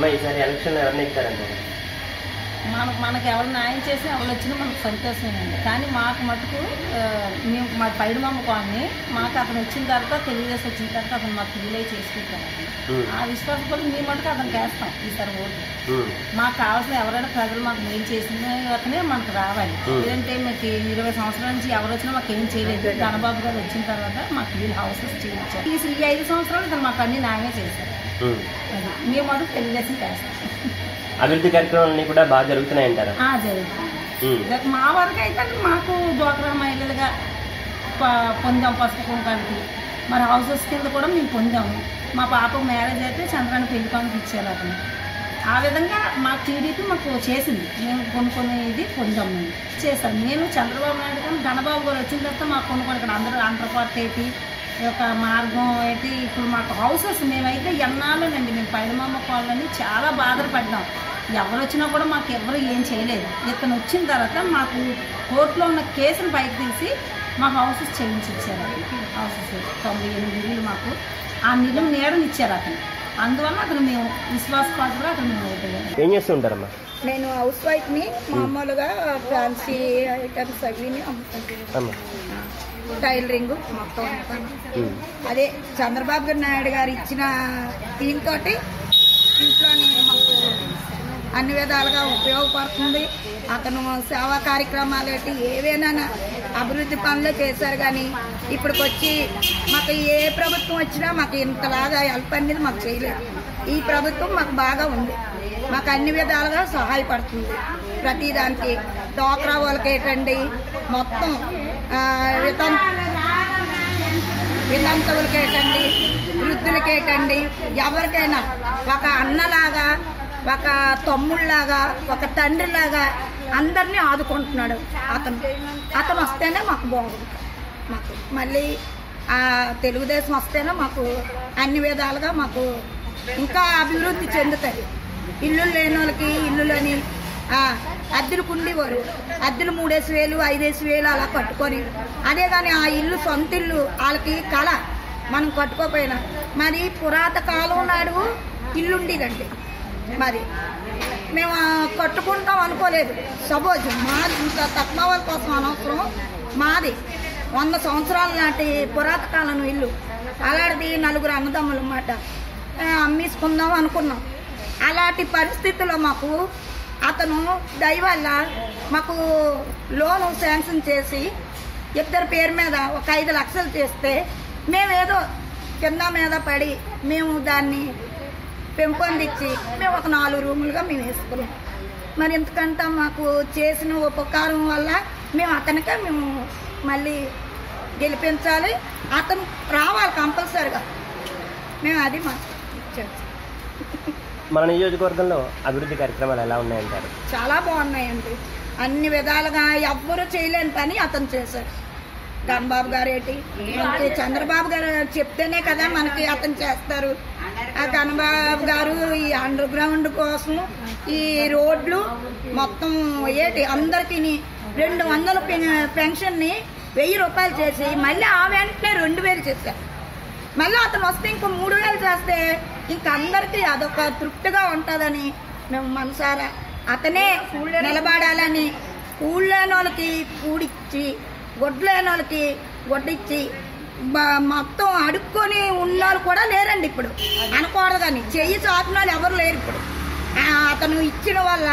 అమ్మ ఈసారి ఎలక్షన్లో ఎవరిని ఇస్తారంటారు మనకు మనకు ఎవరు న్యాయం చేసి ఎవరు వచ్చినా మనకు సంతోషమేనండి. కానీ మాకు మటుకు మేము మా పైడుమమ్మ కాలనీ మాకు అతను వచ్చిన తర్వాత తెలుగుదేశం వచ్చిన తర్వాత అతను మాకు ఇల్లు చేసుకుంటాం ఉమ్, ఆ విశ్వాసం కూడా మేము మటుకు అతనికి వేస్తాం ఈసారి ఓటు. మాకు కావాల్సిన ఎవరైనా ప్రజలు మాకు మేలు చేసిన అతనే మనకు రావాలి. లేదంటే మాకు ఇరవై సంవత్సరాల నుంచి ఎవరు వచ్చినా మాకు ఏం చేయలేదు. ధనబాబు గారు వచ్చిన తర్వాత మాకు వీళ్ళు హౌసెస్ చేయించారు. ఈ ఐదు సంవత్సరాలు ఇతను మాకు అన్ని న్యాయమే చేశారు. మేము. మటుకు తెలుగుదేశం చేస్తాం. అభివృద్ధి కార్యక్రమాలన్నీ కూడా బాగా జరుగుతున్నాయంటారా? మా వరకు అయితే మాకు డ్వాక్రా మహిళలుగా పొందాం పసుపు కుంకానికి. మరి హౌసెస్ కింద కూడా మేము పొందాము. మా పాప మ్యారేజ్ అయితే చంద్రాన్ని పెళ్ళికానికి ఇచ్చారు అతను. ఆ విధంగా మా టీడీపీ మాకు చేసింది. మేము కొన్ని ఇది పొందాం మేము. చేస్తాం నేను చంద్రబాబు నాయుడు కానీ ధనబాబు గారు వచ్చిన తర్వాత మాకు కొన్ని ఇక్కడ అందరూ ఆంధ్రపార్ట్ ఏంటి యొక్క మార్గం ఏంటి ఇప్పుడు మాకు హౌసెస్ మేమైతే ఎన్నాళ్ళనండి మేము పైడమమ్మ కాలనీ చాలా బాధలు పడ్డాం. ఎవరు వచ్చినా కూడా మాకు ఎవరు ఏం చేయలేదు. ఇతను వచ్చిన తర్వాత మాకు కోర్టులో ఉన్న కేసును బయట తీసి మా హౌసెస్ చేయించి ఇచ్చారు అతను. హౌసెస్ తొంభై ఎనిమిది ఇల్లు మాకు. ఆ నిలువ నీడని ఇచ్చారు అతను. అందువల్ల అతను మేము విశ్వాసపాటుగా అతను మేము ఏం చేస్తూ ఉంటారమ్మా నేను హౌస్ వైఫ్ని మామూలుగా ఫ్యాన్సీ ఐటమ్స్ అవి అమ్ముతుంటాను టైలరింగ్ మొత్తం అదే చంద్రబాబు గారు నాయుడు గారు ఇచ్చిన దీంతో ఇంట్లోని మాకు అన్ని విధాలుగా ఉపయోగపడుతుంది. అతను సేవా కార్యక్రమాలు ఏంటి ఏవైనా అభివృద్ధి పనులు చేశారు కానీ ఇప్పటికి వచ్చి మాకు ఏ ప్రభుత్వం వచ్చినా మాకు ఇంతలాగా హెల్ప్ అనేది మాకు చేయలేదు. ఈ ప్రభుత్వం మాకు బాగా ఉంది. మాకు అన్ని విధాలుగా సహాయపడుతుంది. ప్రతిదానికి డోక్రా వాళ్ళకి ఏంటండి మొత్తం ఆ, వితం వితంతువులకేటండి వృద్ధులకేటండి ఎవరికైనా ఒక అన్నలాగా ఒక తమ్ముళ్ళలాగా ఒక తండ్రిలాగా అందరినీ ఆదుకుంటున్నాడు అతను. అతను వస్తేనే మాకు బాగుంది. మాకు మళ్ళీ ఆ తెలుగుదేశం వస్తేనే మాకు అన్ని విధాలుగా మాకు ఇంకా అభివృద్ధి చెందుతాయి. ఇల్లు లేని వాళ్ళకి ఇల్లులని లేని అద్దెలకు ఉండేవారు అద్దెలు మూడేసి వేలు ఐదేసి వేలు అలా కట్టుకొని. అదే కానీ ఆ ఇల్లు సొంత ఇల్లు వాళ్ళకి కళ మనం కట్టుకోపోయినా మరి పురాత కాలం నాడు ఇల్లు ఉండేదండి. మరి. మేము కట్టుకుంటాం అనుకోలేదు. సపోజ్ మాది ఇంకా తక్కువ వాళ్ళ కోసం అనవసరం. మాది వంద సంవత్సరాల నాటి పురాత కాలం ఇల్లు. అలాంటిది నలుగురు అన్నదమ్ములు అన్నమాట. అమ్మేసుకుందాం అనుకున్నాం. అలాంటి పరిస్థితుల్లో మాకు అతను దయవల్ల మాకు లోను శాంక్షన్ చేసి ఇద్దరి పేరు మీద ఒక ఐదు లక్షలు చేస్తే మేమేదో కింద మీద పడి మేము దాన్ని పెంపొందించి మేము ఒక నాలుగు రూములుగా మేము వేసుకున్నాం. మరి ఎందుకంటే మాకు చేసిన ఉపకారం వల్ల మేము అతనికే మేము మళ్ళీ గెలిపించాలి. అతను రావాలి కంపల్సరిగా. మేము అది ఇచ్చాము. మన నియోజకవర్గంలో అభివృద్ధి కార్యక్రమాలు ఎలా ఉన్నాయంటారు? చాలా బాగున్నాయండి. అన్ని విధాలుగా ఎవ్వరూ చేయలేని పని అతను చేశాడు. రాంబాబు గారు ఏంటి మనకి చంద్రబాబు గారు చెప్తేనే కదా మనకి అతను చేస్తారు. ఆ కన్నబాబు గారు ఈ అండర్ గ్రౌండ్ కోసం ఈ రోడ్లు మొత్తం ఏంటి అందరికీ రెండు వందల పెన్షన్ని వెయ్యి రూపాయలు చేసి మళ్ళీ ఆ వెంటనే రెండు వేలు చేశారు మళ్ళీ అతను వస్తే ఇంకో మూడు వేలు చేస్తే ఇంక అందరికీ అదొక తృప్తిగా ఉంటుందని మేము మనసారా. అతనే నిలబడాలని ఊళ్ళోని వాళ్ళకి కూడిచ్చి గొడ్లేని వాళ్ళకి గొడ్డిచ్చి మొత్తం అడుక్కొని ఉన్నోళ్ళు కూడా లేరండి ఇప్పుడు. అనకూడదు కానీ చెయ్యి చాపిన వాళ్ళు ఎవరు లేరు ఇప్పుడు. అతను ఇచ్చిన వల్ల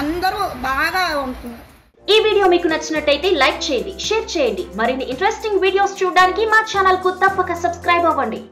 అందరూ బాగా ఉంటున్నారు. ఈ వీడియో మీకు నచ్చినట్టయితే లైక్ చేయండి షేర్ చేయండి. మరిన్ని ఇంట్రెస్టింగ్ వీడియోస్ చూడడానికి మా ఛానల్కు తప్పక సబ్స్క్రైబ్ అవ్వండి.